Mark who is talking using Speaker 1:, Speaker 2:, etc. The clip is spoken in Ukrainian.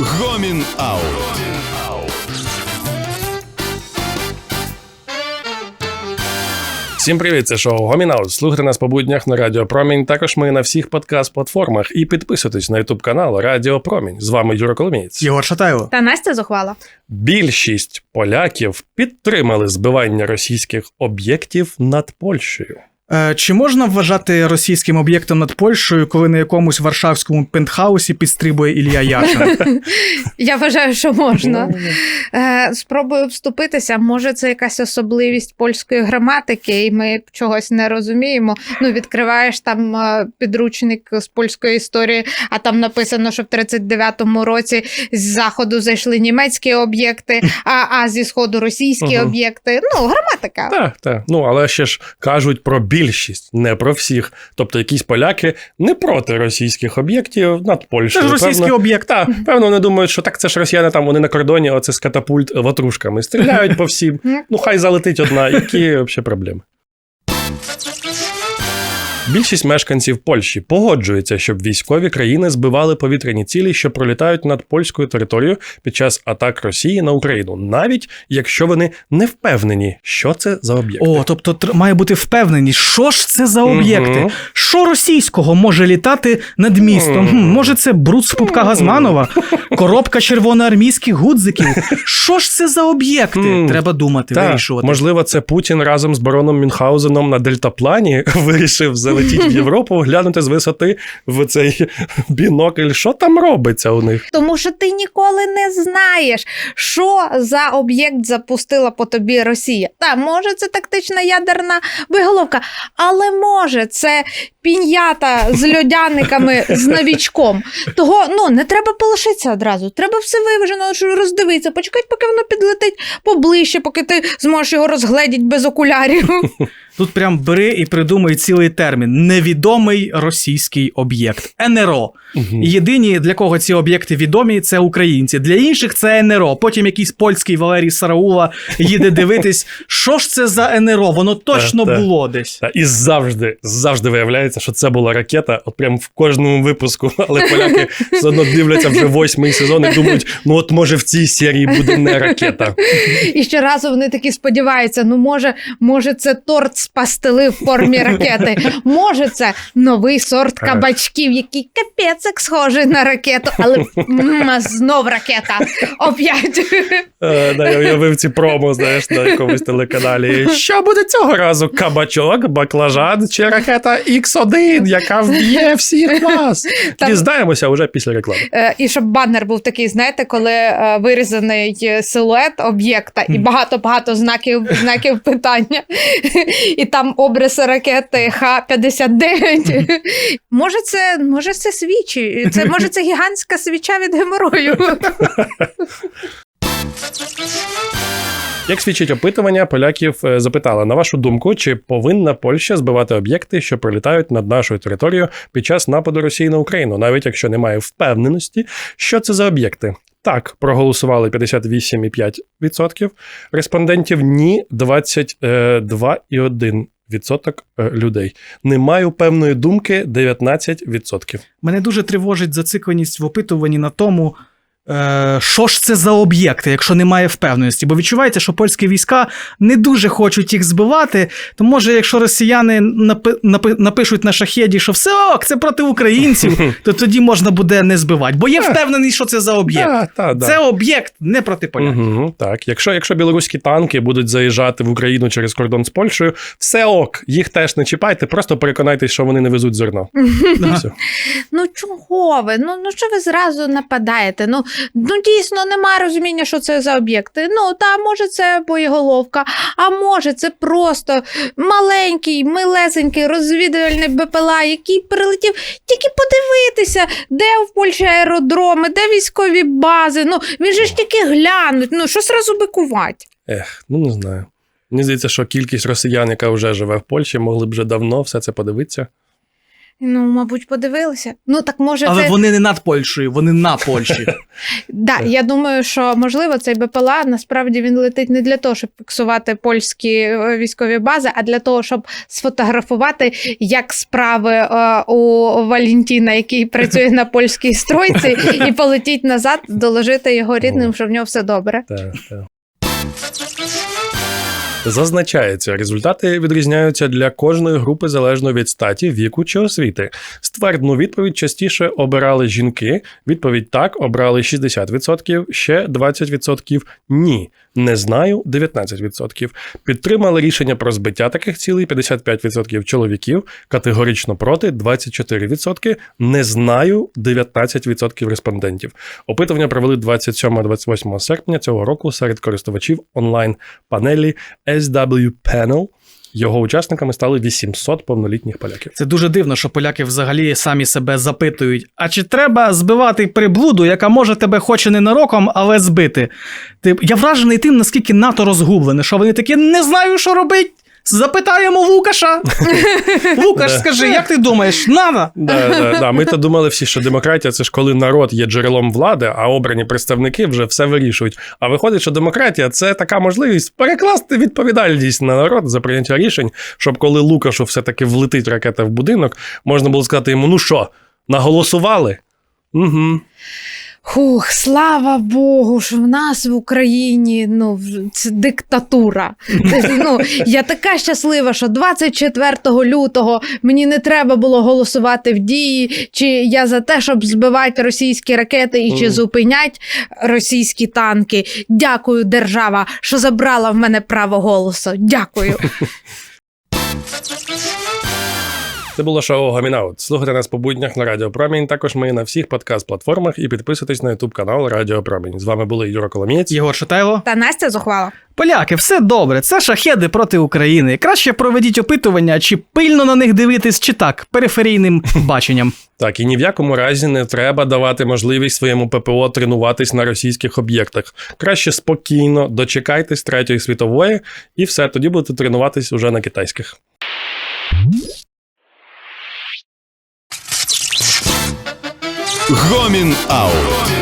Speaker 1: Гомін Аут.
Speaker 2: Всім привіт, це шоу Гомінаут. Слухайте нас по буднях на Радіо Промінь. Також ми на всіх подкаст-платформах і підписуйтесь на Ютуб канал Радіо Промінь. З вами Юра Коломієць.
Speaker 3: Єгор Шатайло.
Speaker 4: Та Настя зухвала.
Speaker 2: Більшість поляків підтримали збивання російських об'єктів над Польщею.
Speaker 3: Е, чи можна вважати російським об'єктом над Польщею, коли на якомусь варшавському пентхаусі підстрибує Ілля Яшин?
Speaker 4: Я вважаю, що можна. Е, Спробую вступитися. Може, це якась особливість польської граматики, і ми чогось не розуміємо. Ну, відкриваєш там е, підручник з польської історії, а там написано, що в 39-му році з заходу зайшли німецькі об'єкти, а, а зі сходу російські об'єкти. Ну, граматика.
Speaker 2: Так, так. Ну але ще ж кажуть про більшість, не про всіх. Тобто якісь поляки не проти російських об'єктів над Польщею.
Speaker 3: Це ж російські
Speaker 2: Певно,
Speaker 3: об'єкт.
Speaker 2: Так, певно, вони думають, що так це ж росіяни там вони на кордоні, оце з катапульт ватрушками стріляють по всім. Ну, хай залетить одна, які взагалі проблеми. Більшість мешканців Польщі погоджується, щоб військові країни збивали повітряні цілі, що пролітають над польською територією під час атак Росії на Україну, навіть якщо вони не впевнені, що це за об'єкти.
Speaker 3: О, тобто тр- має бути впевненість, що ж це за об'єкти?
Speaker 2: Мгм.
Speaker 3: Що російського може літати над містом? Хм, може, це бруд з пупка Газманова, коробка червоноармійських гудзиків. Що ж це за об'єкти? Треба думати,
Speaker 2: Так,
Speaker 3: вирішувати.
Speaker 2: можливо, це Путін разом з бароном Мюнхгаузеном на дельтаплані вирішив залетіти в Європу, глянути з висоти в цей бінокль. Що там робиться у них?
Speaker 4: Тому що ти ніколи не знаєш, що за об'єкт запустила по тобі Росія. Та може це тактична ядерна виголовка, але може це пінята з льодяниками з новічком. Того ну не треба полишитися одразу. Треба все виважено роздивитися, почекати, поки воно підлетить поближче, поки ти зможеш його розгледіти без окулярів.
Speaker 3: Тут прям бери і придумай цілий термін: невідомий російський об'єкт НРО. І єдині, для кого ці об'єкти відомі, це українці. Для інших це НРО. Потім якийсь польський Валерій Сараула їде дивитись, що ж це за НРО? Воно точно
Speaker 2: Так, так.
Speaker 3: було десь.
Speaker 2: Та, І завжди, завжди виявляється, що це була ракета, от прям в кожному випуску. Але поляки все одно дивляться вже восьмий сезон і думають, ну от може в цій серії буде не ракета.
Speaker 4: І щоразу вони такі сподіваються: ну може, може, це торт з пастили в формі ракети. Може, це новий сорт кабачків, який капець як схожий на ракету, але знов ракета. Оп'ять.
Speaker 2: Е, я уявив ці промо, знаєш, на якомусь телеканалі. Що буде цього разу? Кабачок, баклажан чи ракета X1, яка вб'є всіх нас? Дізнаємося вже після реклами.
Speaker 4: Е, І щоб банер був такий, знаєте, коли е, вирізаний силует об'єкта і багато-багато знаків, знаків питання, і там обриси ракети Х-59. Може, це, може, це свічі. Це може це гігантська свіча від геморою.
Speaker 2: Як свідчить опитування, поляків е, запитали, на вашу думку, чи повинна Польща збивати об'єкти, що пролітають над нашою територією під час нападу Росії на Україну, навіть якщо немає впевненості, що це за об'єкти? Так, проголосували 58,5% респондентів, ні 22,1%. Відсоток е, людей. Не маю певної думки 19%.
Speaker 3: Мене дуже тривожить зацикленість в опитуванні на тому. Е, Що ж це за об'єкти, якщо немає впевненості? Бо відчувається, що польські війська не дуже хочуть їх збивати. То може, якщо росіяни напи- напи- напишуть на шахеді, що все ок, це проти українців, то тоді можна буде не збивати. Бо є
Speaker 2: Так.
Speaker 3: впевнений, що це за об'єкт.
Speaker 2: Да, та, да.
Speaker 3: Це об'єкт не проти поляків.
Speaker 2: Угу, так, якщо, якщо білоруські танки будуть заїжджати в Україну через кордон з Польщею, все ок, їх теж не чіпайте, просто переконайтесь, що вони не везуть зерно.
Speaker 4: Ну чого ви? Ну, ну що ви зразу нападаєте? Ну, ну дійсно немає розуміння, що це за об'єкти. Ну, та може це боєголовка, а може це просто маленький, милесенький розвідувальний БПЛА, який прилетів тільки подивитися, де в Польщі аеродроми, де військові бази. Ну, він же ж тільки глянуть. Ну, що зразу бикувати?
Speaker 2: Ех, ну не знаю. Мені здається, що кількість росіян, яка вже живе в Польщі, могли б вже давно все це подивитися.
Speaker 4: Ну, мабуть, подивилися. Ну так може
Speaker 3: Але
Speaker 4: це
Speaker 3: вони не над Польщею, вони на Польщі.
Speaker 4: да, я думаю, що можливо цей БПЛА насправді він летить не для того, щоб фіксувати польські е, військові бази, а для того, щоб сфотографувати, як справи е, у Валентіна, який працює на польській стройці, і полетіть назад, доложити його рідним, що в нього все добре.
Speaker 2: Так, так. Зазначається, результати відрізняються для кожної групи залежно від статі, віку чи освіти. Ствердну відповідь частіше обирали жінки. Відповідь так обрали 60%, ще 20% ні. Не знаю 19%. Підтримали рішення про збиття таких цілей 55% чоловіків, категорично проти 24%, не знаю 19% респондентів. Опитування провели 27-28 серпня цього року серед користувачів онлайн-панелі SW Panel. Його учасниками стали 800 повнолітніх поляків.
Speaker 3: Це дуже дивно, що поляки взагалі самі себе запитують: а чи треба збивати приблуду, яка може тебе хоч і ненароком, але збити? Ти, я вражений тим, наскільки НАТО розгублене, що вони такі не знаю, що робить. Запитаємо Лукаша. Лукаш, скажи, як ти думаєш, надо?
Speaker 2: Да, да, да. Ми то думали всі, що демократія це ж коли народ є джерелом влади, а обрані представники вже все вирішують. А виходить, що демократія це така можливість перекласти відповідальність на народ за прийняття рішень, щоб коли Лукашу все-таки влетить ракета в будинок, можна було сказати йому: ну що, наголосували? Угу.
Speaker 4: Хух, слава Богу, що в нас в Україні ну, це диктатура. Ну, я така щаслива, що 24 лютого мені не треба було голосувати в дії, чи я за те, щоб збивати російські ракети і чи зупинять російські танки. Дякую, держава, що забрала в мене право голосу. Дякую.
Speaker 2: Це було шоу Гамінаут. Слухайте нас по буднях на Радіо Промінь. Також ми на всіх подкаст-платформах і підписуйтесь на Ютуб канал Радіо Промінь. З вами були Юра Коломієць.
Speaker 3: Єгор Шатайло.
Speaker 4: Та Настя зухвала.
Speaker 3: Поляки, все добре, це шахеди проти України. Краще проведіть опитування, чи пильно на них дивитись, чи так, периферійним баченням.
Speaker 2: Так, і ні в якому разі не треба давати можливість своєму ППО тренуватись на російських об'єктах. Краще спокійно дочекайтесь третьої світової, і все, тоді будете тренуватись уже на китайських.
Speaker 1: Гомін Аут.